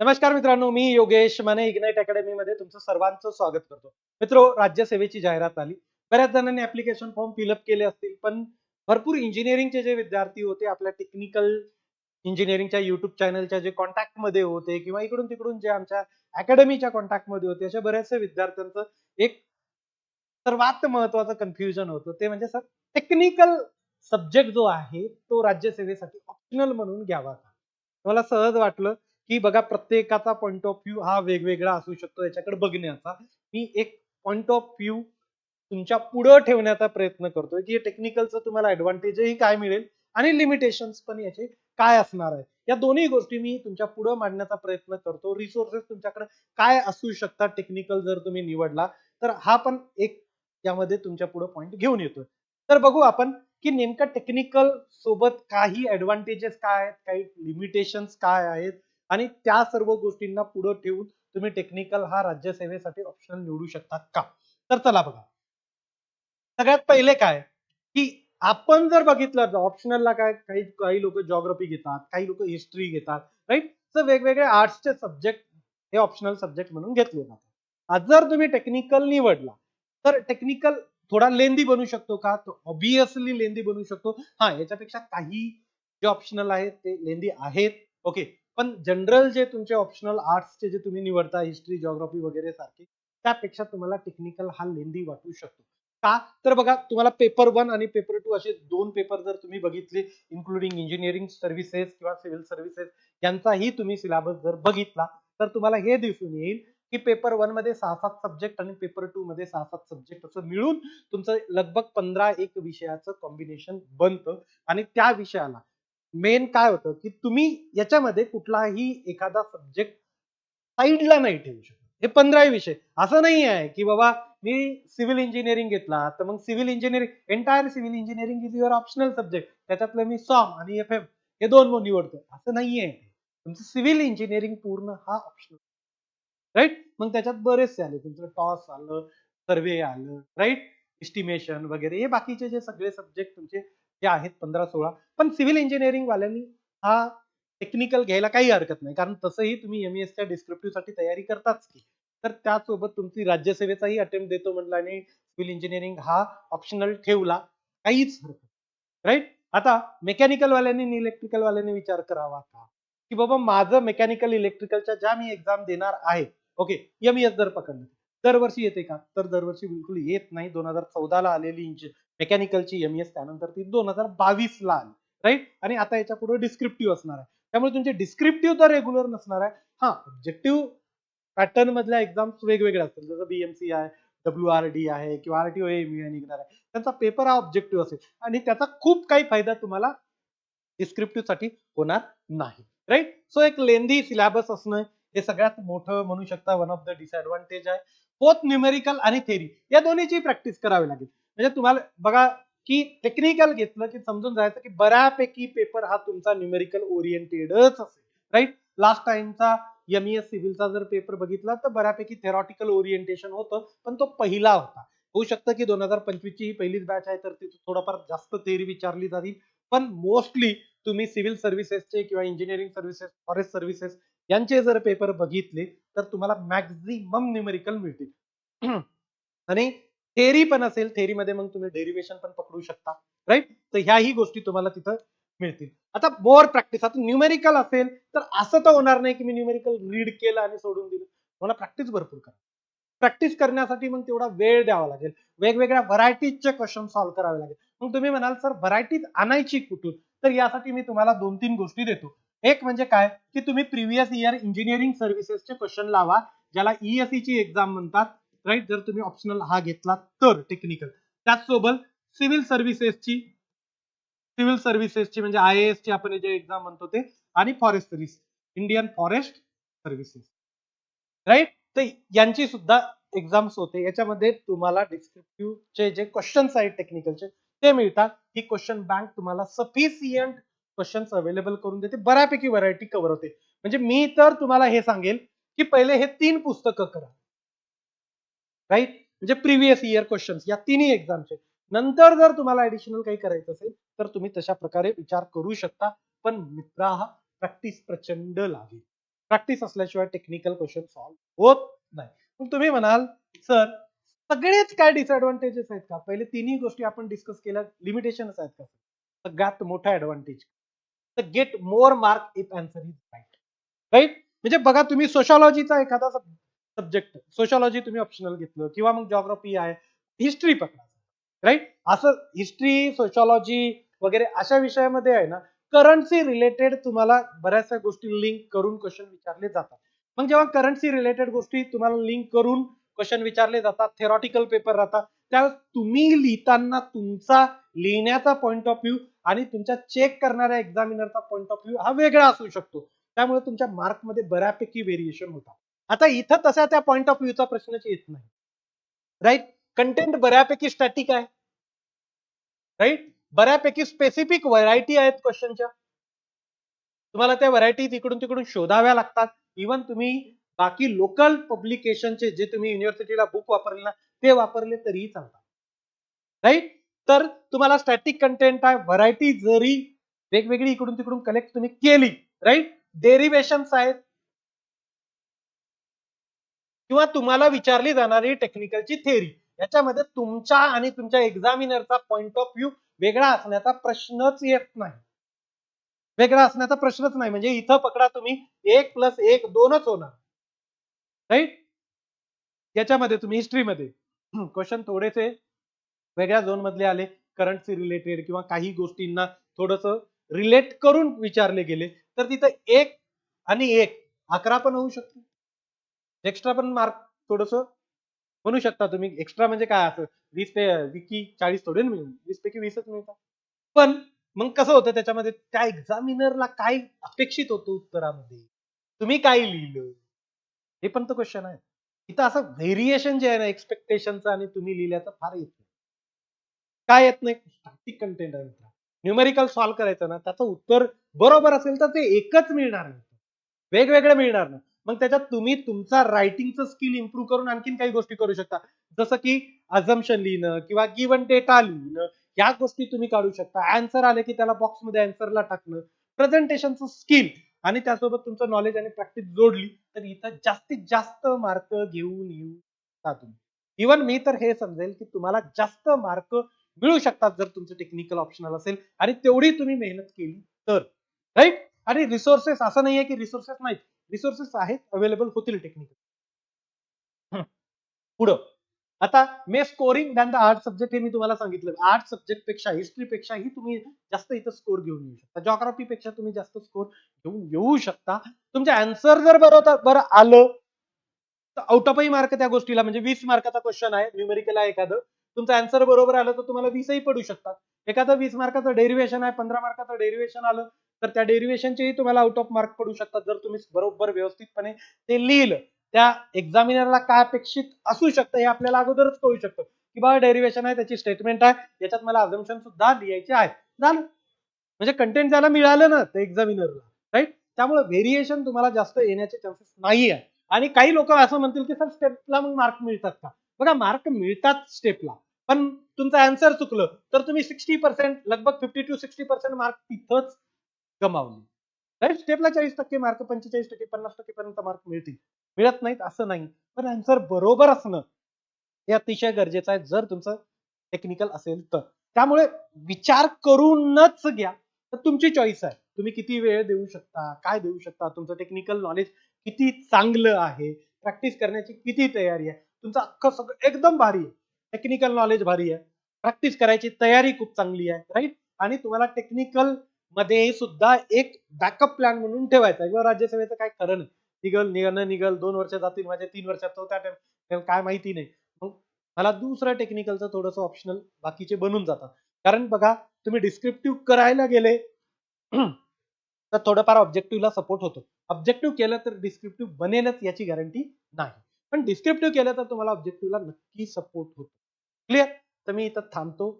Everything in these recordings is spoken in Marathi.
नमस्कार मित्रांनो मी योगेश माने इग्नाइट अकॅडमीमध्ये तुमचं सर्वांचं स्वागत करतो. मित्रो राज्यसेवेची जाहिरात आली. बऱ्याच जणांनी ऍप्लिकेशन फॉर्म फिलअप केले असतील पण भरपूर इंजिनिअरिंगचे जे विद्यार्थी होते आपल्या टेक्निकल इंजिनिअरिंगच्या युट्यूब चॅनलच्या जे कॉन्टॅक्टमध्ये होते किंवा इकडून तिकडून जे आमच्या अकॅडमीच्या कॉन्टॅक्टमध्ये होते अशा बऱ्याचशा विद्यार्थ्यांचं एक सर्वात महत्वाचं कन्फ्युजन होतं. ते म्हणजे सर टेक्निकल सब्जेक्ट जो आहे तो राज्यसेवेसाठी ऑप्शनल म्हणून घ्यावा का? मला सहज वाटलं की बघा प्रत्येकाचा पॉइंट ऑफ व्ह्यू हा वेगवेगळा असू शकतो. याच्याकडे बघण्याचा. मी एक पॉइंट ऑफ व्ह्यू तुमच्या पुढं ठेवण्याचा प्रयत्न करतोय की टेक्निकलचं तुम्हाला ऍडव्हान्टेजही काय मिळेल आणि लिमिटेशन्स पण याचे काय असणार आहे या दोन्ही गोष्टी मी तुमच्यापुढे मांडण्याचा प्रयत्न करतो. रिसोर्सेस तुमच्याकडे काय असू शकतात टेक्निकल जर तुम्ही निवडला तर हा पण एक यामध्ये तुमच्यापुढे पॉइंट घेऊन येतोय. तर बघू आपण की नेमकं टेक्निकल सोबत काही ऍडव्हान्टेजेस काय आहेत काही लिमिटेशन्स काय आहेत आणि त्या सर्व गोष्टींना पुढे ठेवून तुम्ही टेक्निकल हा राज्यसेवेसाठी ऑप्शन निवडू शकता का? तर चला बघा. सगळ्यात पहिले काय? की आपण जर बघितलं ऑप्शनलला काय? काही काही लोक जॉग्रफी घेतात काही लोक हिस्ट्री घेतात राईट तर वेगवेगळे आर्ट्सचे सब्जेक्ट हे ऑप्शनल सब्जेक्ट म्हणून घेतले जातात. आज जर तुम्ही टेक्निकल निवडला तर टेक्निकल थोडा लेंदी बनू शकतो का? तो ऑब्विसली लेंदी बनू शकतो. हा याच्यापेक्षा काही जे ऑप्शनल आहेत ते लेंदी आहेत. ओके पण जनरल जे तुमचे ऑप्शनल आर्ट्सचे जे तुम्ही निवडता हिस्ट्री जॉग्राफी वगैरे सारखे त्यापेक्षा तुम्हाला टेक्निकल हा लेंदी वाटू शकतो. का? तर बघा तुम्हाला पेपर वन आणि पेपर टू असे दोन पेपर जर तुम्ही बघितले इन्क्लुडिंग इंजिनिअरिंग सर्व्हिसेस किंवा सिव्हिल सर्व्हिसेस यांचाही तुम्ही सिलेबस जर बघितला तर तुम्हाला हे दिसून येईल की पेपर वनमध्ये सहा सात सब्जेक्ट आणि पेपर टू मध्ये सहा सात सब्जेक्ट असं मिळून तुमचं लगभग पंधरा एक विषयाचं कॉम्बिनेशन बनतं. आणि त्या विषयाला मेन काय होतं की तुम्ही याच्यामध्ये कुठलाही एखादा सब्जेक्ट साईडला नाही ठेवू शकत. हे पंधराही विषय. असं नाही आहे की बाबा मी सिव्हिल इंजिनिअरिंग घेतला तर मग civil engineering entire civil engineering is your optional subject त्याच्यातलं मी सॉम आणि एफ एम हे दोन निवडतो असं नाहीये. तुमचं सिव्हिल इंजिनिअरिंग पूर्ण हा ऑप्शनल राईट मग त्याच्यात बरेचसे आले. तुमचं टॉस आलं सर्वे आलं राईट एस्टिमेशन वगैरे. हे बाकीचे जे सगळे सब्जेक्ट तुमचे जे आहेत पंधरा सोळा. पण सिव्हिल इंजिनिअरिंग वाल्यांनी हा टेक्निकल घ्यायला काही हरकत नाही. कारण तसंही तुम्ही एम एसच्या डिस्क्रिप्टिव्हसाठी तयारी करताच की. तर त्यासोबत तुमची राज्यसेवेचाही अटेम्प्ट देतो म्हटल्याने आणि सिव्हिल इंजिनिअरिंग हा ऑप्शनल ठेवला. काहीच हरकत राईट आता मेकॅनिकल वाल्यांनी इलेक्ट्रिकल वाल्यांनी विचार करावा का की बाबा माझं मेकॅनिकल इलेक्ट्रिकलच्या ज्या मी एक्झाम देणार आहे. ओके एम एस जर पकडलं. दरवर्षी येते का? तर दरवर्षी बिलकुल येत नाही. दोन हजार चौदाला आलेली इंज मेकॅनिकलची एम एस त्यानंतर ती दोन हजार बावीस ला आली राईट आणि आता याच्यापुढे डिस्क्रिप्टिव्ह असणार आहे. त्यामुळे तुमचे डिस्क्रिप्टिव्ह तर रेग्युलर नसणार आहे. हा ऑब्जेक्टिव्ह पॅटर्न मधल्या एक्झाम्स वेगवेगळ्या असतील जसं बीएमसी आहे डब्ल्यू आर डी आहे किंवा आर टी ओ निघणार आहे. त्यांचा पेपर हा ऑब्जेक्टिव्ह असेल. आणि त्याचा खूप काही फायदा तुम्हाला डिस्क्रिप्टिव्हसाठी होणार नाही राईट सो एक लेंदी सिलेबस असणं हे सगळ्यात मोठं म्हणू शकता वन ऑफ द डिसएडव्हान्टेज आहे. फोर्थ न्यूमेरिकल आणि थेरी या दोन्हीची प्रॅक्टिस करावी लागेल. म्हणजे तुम्हाला बघा की टेक्निकल घेतलं की समजून जायचं की बऱ्यापैकी पेपर हा तुमचा न्यूमेरिकल ओरिएंटेडच असेल राईट लास्ट टाइमचा एम एस सिव्हिलचा जर पेपर बघितला तर बऱ्यापैकी थेरॉटिकल ओरिएंटेशन होतं पण तो पहिला होता. होऊ शकतं की दोन हजार पंचवीस ची ही पहिलीच बॅच आहे तर तिथे थोडाफार जास्त थेरी विचारली जातील पण मोस्टली तुम्ही सिव्हिल सर्व्हिसेसचे किंवा इंजिनिअरिंग सर्व्हिसेस फॉरेस्ट सर्व्हिसेस यांचे जर पेपर बघितले तर तुम्हाला मॅक्झिमम न्यूमेरिकल मिळतील. आणि थेरी पण असेल थेरीमध्ये मग तुम्ही डेरिवेशन पण पकडू शकता राईट तर ह्याही गोष्टी तुम्हाला तिथं मिळतील. आता मोर प्रॅक्टिस आता न्यूमेरिकल असेल तर असं तर होणार नाही की मी न्यूमेरिकल रीड केलं आणि सोडून दिलं. मला प्रॅक्टिस भरपूर करा. प्रॅक्टिस करण्यासाठी मग तेवढा वेळ द्यावा लागेल. वेगवेगळ्या व्हरायटीजचे क्वेश्चन सॉल्व्ह करावे लागेल. मग तुम्ही म्हणाल सर व्हरायटीज आणायची कुठून? तर यासाठी मी तुम्हाला दोन तीन गोष्टी देतो. एक म्हणजे काय? की तुम्ही प्रिव्हियस इयर इंजिनिअरिंग सर्व्हिसेसचे क्वेश्चन लावा ज्याला ईएसईची एक्झाम म्हणतात. राईट जर तुम्ही ऑप्शनल हा घेतला तर टेक्निकल त्याचसोबत सिव्हिल सर्व्हिसेसची सिव्हिल सर्व्हिसेसची म्हणजे आय एस ची आपण जे एक्झाम म्हणतो ते आणि forest service Indian forest services right तर यांची सुद्धा एक्झाम्स होते. याच्यामध्ये तुम्हाला डिस्क्रिप्टिव्ह चे जे क्वेश्चन्स आहेत टेक्निकलचे ते मिळतात. ही क्वेश्चन बँक तुम्हाला सफिशियंट क्वेश्चन्स अवेलेबल करून देते. बऱ्यापैकी व्हरायटी कव्हर होते. म्हणजे मी तर तुम्हाला हे सांगेल की पहिले हे तीन पुस्तकं करा. राईट म्हणजे प्रिव्हियस इयर क्वेश्चन्स या तिन्ही एक्झामचे नंतर जर तुम्हाला ऍडिशनल काही करायचं असेल तर तुम्ही तशा प्रकारे विचार करू शकता. पण मित्रा हा प्रॅक्टिस प्रचंड लागेल. प्रॅक्टिस असल्याशिवाय टेक्निकल क्वेश्चन सॉल्व्ह होत नाही. मग तुम्ही म्हणाल सर सगळेच काय डिसएडव्हान्टेजेस आहेत का? पहिले तिन्ही गोष्टी आपण डिस्कस केल्या लिमिटेशनच आहेत का? सगळ्यात मोठा ऍडव्हान्टेज तर get more mark if answer is right right म्हणजे बघा तुम्ही सोशॉलॉजीचा एखादा सब्जेक्ट सोशॉलॉजी तुम्ही ऑप्शनल घेतलं किंवा मग जॉग्राफी आहे हिस्ट्री पकडा. राईट असं हिस्ट्री सोशॉलॉजी वगैरे अशा विषयामध्ये आहे ना करन्सी रिलेटेड तुम्हाला बऱ्याचशा गोष्टी लिंक करून क्वेश्चन विचारले जातात. मग जेव्हा करन्सी रिलेटेड गोष्टी तुम्हाला लिंक करून क्वेश्चन विचारले जातात थेरॉटिकल पेपर राहतात त्यावेळेस तुम्ही लिहिताना तुमचा लिहिण्याचा पॉईंट ऑफ व्ह्यू आणि तुमच्या चेक करणाऱ्या एक्झामिनरचा पॉईंट ऑफ व्ह्यू हा वेगळा असू शकतो. त्यामुळे तुमच्या मार्कमध्ये बऱ्यापैकी व्हेरिएशन होतात. आता इथं तसा त्या पॉइंट ऑफ व्ह्यूचा प्रश्नच येत नाही. राईट कंटेंट बऱ्यापैकी स्टॅटिक आहे. राईट बऱ्यापैकी स्पेसिफिक व्हरायटी आहेत क्वेश्चनच्या तुम्हाला त्या व्हरायटीज इकडून तिकडून शोधाव्या लागतात. इव्हन तुम्ही बाकी लोकल पब्लिकेशनचे जे तुम्ही युनिव्हर्सिटीला बुक वापरले ना ते वापरले तरीही चालतात. राईट तर तुम्हाला स्टॅटिक कंटेंट आहे व्हरायटी जरी वेगवेगळी इकडून तिकडून कलेक्ट तुम्ही केली. राईट डेरिवेशन्स आहेत. किंवा तुम्हाला विचारली जाणारी टेक्निकलची थेअरी याच्यामध्ये तुमच्या आणि तुमच्या एक्झामिनरचा पॉइंट ऑफ व्ह्यू वेगळा असण्याचा प्रश्नच येत नाही. वेगळा असण्याचा प्रश्नच नाही. म्हणजे इथं पकडा तुम्ही. एक प्लस एक दोनच होणार. राईट याच्यामध्ये तुम्ही हिस्ट्रीमध्ये क्वेश्चन थोडेसे वेगळ्या झोन मधले आले. करंटशी रिलेटेड किंवा काही गोष्टींना थोडस रिलेट करून विचारले गेले. तर तिथं एक आणि एक अकरा पण होऊ शकतो. एक्स्ट्रा पण मार्क थोडस म्हणू शकता तुम्ही. एक्स्ट्रा म्हणजे काय असं? वीस पे विकी चाळीस थोडे मिळून. वीस पैकी वीसच मिळतात. पण मग कसं होतं त्याच्यामध्ये? त्या एक्झामिनरला काय अपेक्षित होतं उत्तरामध्ये? तुम्ही काय लिहिलं? हे पण तर क्वेश्चन आहे. इथं असं व्हेरिएशन जे आहे ना एक्सपेक्टेशनचं आणि तुम्ही लिहिल्याचं फार येत नाही. काय येत नाही? स्टॅटिक कंटेंट आहे मित्रा. न्यूमेरिकल सॉल्व्ह करायचं ना त्याचं उत्तर बरोबर असेल तर ते एकच मिळणार नाही. वेगवेगळं मिळणार नाही. मग त्याच्यात तुम्ही तुमचा रायटिंगचं स्किल इम्प्रूव्ह करून आणखीन काही गोष्टी करू शकता. जसं की अझम्पशन लिहिणं किंवा गिवन डेटा लिहिणं या गोष्टी तुम्ही काढू शकता. आन्सर आले की त्याला बॉक्समध्ये आन्सरला टाकणं प्रेझेंटेशनचं स्किल आणि त्यासोबत तुमचं नॉलेज आणि प्रॅक्टिस जोडली तर इथं जास्तीत जास्त मार्क घेऊन येऊ शकता तुम्ही. इव्हन मी तर हे समजेल की तुम्हाला जास्त मार्क मिळू शकतात जर तुमचं टेक्निकल ऑप्शनल असेल आणि तेवढी तुम्ही मेहनत केली तर. राईट आणि रिसोर्सेस असं नाहीये की रिसोर्सेस नाहीत. रिसोर्सेस आहेत अवेलेबल होतील टेक्निकल. पुढं. आता may scoring than the art subject हे मी तुम्हाला सांगितलं. आर्ट सब्जेक्टपेक्षा हिस्ट्री पेक्षाही तुम्ही जास्त इथं स्कोर घेऊन येऊ शकता. जॉग्राफी पेक्षा तुम्ही जास्त स्कोर घेऊन येऊ शकता. तुमचे आन्सर जर बरोबर बरं आलं तर आउट ऑफही मार्क त्या गोष्टीला म्हणजे वीस मार्काचा क्वेश्चन आहे न्यूमेरिकल आहे एखादं. तुमचं आन्सर बरोबर आलं तर तुम्हाला वीसही पडू शकतात. एखादं वीस मार्काचं डेरिव्हेशन आहे पंधरा मार्काचं डेरिव्हेशन आलं तर त्या डेरिव्हेशनचेही तुम्हाला आउट ऑफ मार्क पडू शकतात. जर तुम्ही बरोबर व्यवस्थितपणे ते लिहिलं त्या एक्झामिनरला काय अपेक्षित असू शकतं हे आपल्याला अगोदरच कळू शकतं. की बाबा डेरिव्हेशन आहे त्याची स्टेटमेंट आहे याच्यात मला अझम्पशन सुद्धा लिहायचे आहे झालं. म्हणजे कंटेंट त्याला मिळालं ना ते एक्झामिनरला राईट त्यामुळे व्हेरिएशन तुम्हाला जास्त येण्याचे चान्सेस नाही आहे आणि काही लोक असं म्हणतील की सर स्टेपला मग मार्क मिळतात का? बघा मार्क मिळतात स्टेपला पण तुमचं आन्सर चुकलं तर तुम्ही सिक्स्टी पर्सेंट लगभग fifty to sixty percent mark तिथंच गमावली. राईट स्टेपला चाळीस टक्के मार्क पंचेचाळीस टक्के पन्नास टक्के पर्यंत मार्क मिळतील. मिळत नाहीत असं नाही. पण आन्सर बरोबर असणं हे अतिशय गरजेचं आहे जर तुमचं टेक्निकल असेल तर. त्यामुळे विचार करूनच घ्या. तर तुमची चॉईस आहे. तुम्ही किती वेळ देऊ शकता काय देऊ शकता तुमचं टेक्निकल नॉलेज किती चांगलं आहे प्रॅक्टिस करण्याची किती तयारी आहे. तुमचं अख्खं सगळं एकदम भारी आहे. टेक्निकल नॉलेज भारी आहे. प्रॅक्टिस करायची तयारी खूप चांगली आहे राईट आणि तुम्हाला टेक्निकल मध्ये सुद्धा एक बॅकअप प्लॅन म्हणून ठेवायचा किंवा राज्यसभेचं काय खरं नाही. निघल निघल निघल दोन वर्ष जातील माझ्या तीन वर्षात त्या टाइम काय माहिती नाही. मग मला दुसरं टेक्निकलचं थोडंसं ऑप्शनल बाकीचे बनून जातात. कारण बघा तुम्ही डिस्क्रिप्टिव्ह करायला गेले तर थोडंफार ऑब्जेक्टिव्हला सपोर्ट होतो. ऑब्जेक्टिव्ह केलं तर डिस्क्रिप्टिव्ह बनेलच याची गॅरंटी नाही. पण डिस्क्रिप्टिव्ह केलं तर तुम्हाला ऑब्जेक्टिव्हला नक्की सपोर्ट होतो. क्लिअर तर मी इथं थांबतो.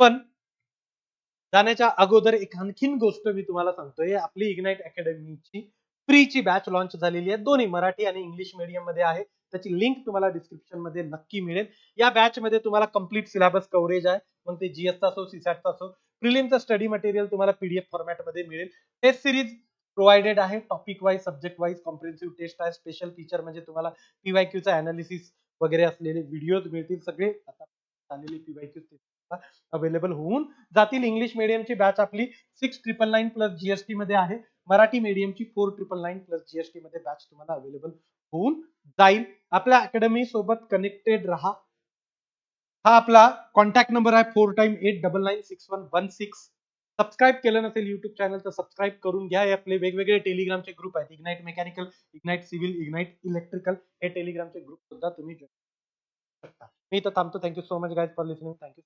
पण जाण्याच्या अगोदर एक आणखीन गोष्ट मी तुम्हाला सांगतोय. आपली इग्नाइट अकॅडमीची फ्रीची बॅच लॉन्च झालेली आहे. दोन्ही मराठी आणि इंग्लिश मीडियममध्ये आहे. त्याची लिंक तुम्हाला डिस्क्रिप्शनमध्ये नक्की मिळेल. या बॅच मध्ये तुम्हाला कंप्लीट सिलेबस कव्हरेज आहे. मग ते जीएसचा असो सीसॅटचा असो प्रिलिमचा स्टडी मटेरियल तुम्हाला पीडीएफ फॉर्मॅटमध्ये मिळेल. टेस्ट सिरीज प्रोव्हाइडेड आहे. Topic wise subject wise comprehensive test आहे. स्पेशल फीचर म्हणजे तुम्हाला पीवायक्यूचा अनालिसिस वगैरे असलेले व्हिडिओज मिळतील सगळे. आता आलेले पीवायक्यू अवेलेबल होऊन जातील. इंग्लिश मिडियमची बॅच आपली six triple nine plus GST मध्ये आहे. Marathi मीडियमची four triple nine plus GST मध्ये बॅच तुम्हाला अवेलेबल होऊन जाईल. आपल्या अकॅडमी सोबत कनेक्टेड राहा. हा आपला कॉन्टॅक्ट नंबर आहे four time eight double nine six one one six subscribe केलं नसेल युट्यूब चॅनल तर सबस्क्राईब करून घ्या. हे आपले वेगवेगळे टेलिग्रामचे ग्रुप आहेत. Ignite mechanical Ignite civil Ignite electrical हे टेलिग्रामचे ग्रुप सुद्धा तुम्ही जॉईन करू शकता. मी इथं थांबतो. Thank you so much guys for listening thank you